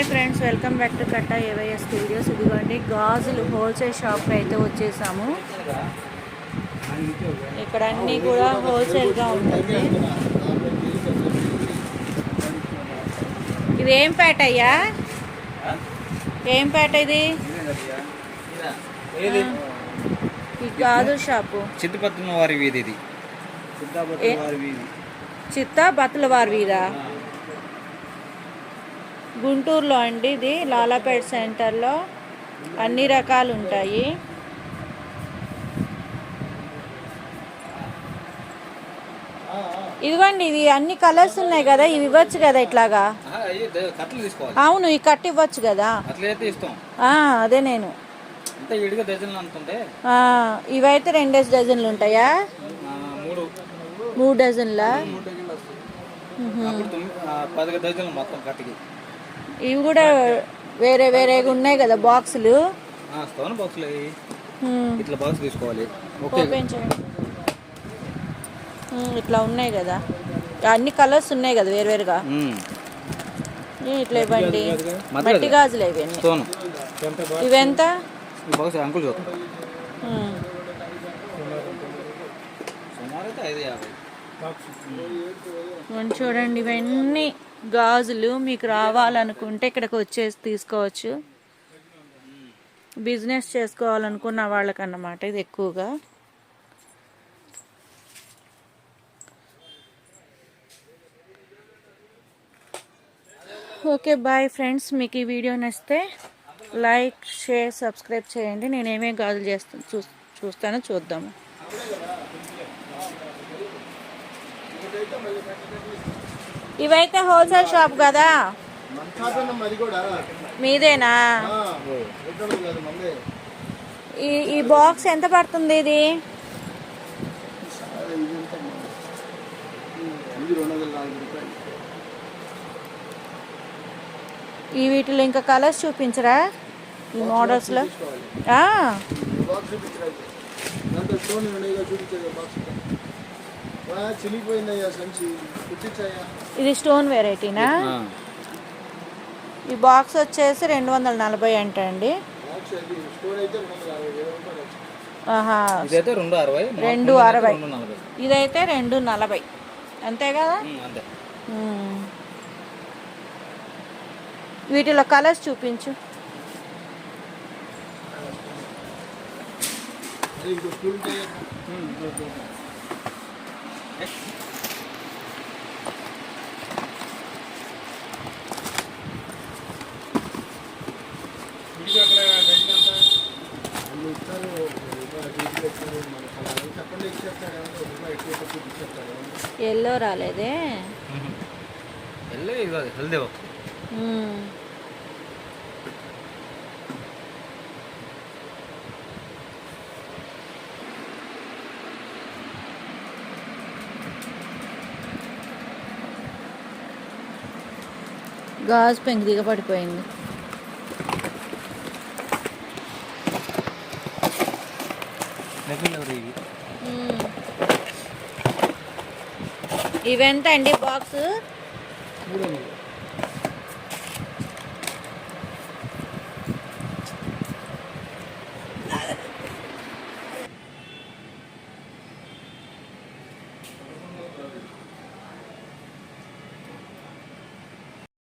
Hi friends welcome back to Katta AYS videos. ఇదిగోండి గాజులు wholesale షాప్కి అయితే వచ్చేసాము. ఇక్కడ అన్నీ కూడా హోల్సేల్గా ఉంటుంది. ఇది ఏం పేట అయ్యా? ఏం పేట ఇది? ఈ గాజుల షాపు. చిత్తపత్రం వారి వీధి ఇది. చిత్తా బతుల వారి వీధ. గుంటూరులో అండి ఇది లాలాపేట సెంటర్లో. అన్ని రకాలు ఉంటాయి ఇదిగోండి ఇవి అన్ని కలర్స్ ఉన్నాయి కదా ఇవి ఇవ్వచ్చు కదా ఇట్లాగా? అవును ఈ కట్ ఇవ్వచ్చు కదా? అదే నేను. ఇవైతే రెండేసి డజన్లు ఉంటాయా? మూడు. డజన్లా? డజన్లు పది మొత్తం కట్టకి. ఇవి కూడా వేరే వేరేగా ఉన్నాయి కదా బాక్సులు. ఆ, స్టోన్ బాక్స్లు. ఇట్లా బాక్స్ తీసుకోవాలి. ఓపెన్ చేయండి. ఇట్లా ఉన్నాయి కదా. అన్ని కలర్స్ ఉన్నాయి కదా వేరువేరుగా ఇట్లా ఇవ్వండి. మట్టి గాజులు ఇవన్నీ ఇవెంత అంకుల్ చూద్దాం సుమారు అయితే ఐదు యాభై. చూడండి ఇవన్నీ గాజులు. మీకు రావాలనుకుంటే ఇక్కడికి వచ్చేసి తీసుకోవచ్చు. బిజినెస్ చేసుకోవాలనుకున్న వాళ్ళకన్నమాట ఇది ఎక్కువగా. Okay bye friends. మీకు ఈ వీడియో నచ్చితే లైక్ షేర్ సబ్స్క్రైబ్ చేయండి. నేను గాజులు చేస్తాను చూ చూస్తానో చూద్దాము. ఇవైతే హోల్సేల్ షాప్ కదా? మీదేనా? ఈ ఈ బాక్స్ ఎంత పడుతుంది ఇది? ఈ వీటిలో ఇంకా కలర్స్ చూపించరా? ఈ మోడల్స్లో? చూపించరా ఇది స్టోన్ వెరైటీనా ఆ. ఈ బాక్స్ వచ్చేసి రెండు వందల నలభై అంట అండి రెండు అరవై ఇదైతే రెండు నలభై. అంతే కదా. వీటిలో కలర్స్ చూపించు. ఎల్లో రాలేదే? ఇది హెల్దీ గాజు పెంగిదిగా పడిపోయింది. ఇవెంత అండి బాక్స్?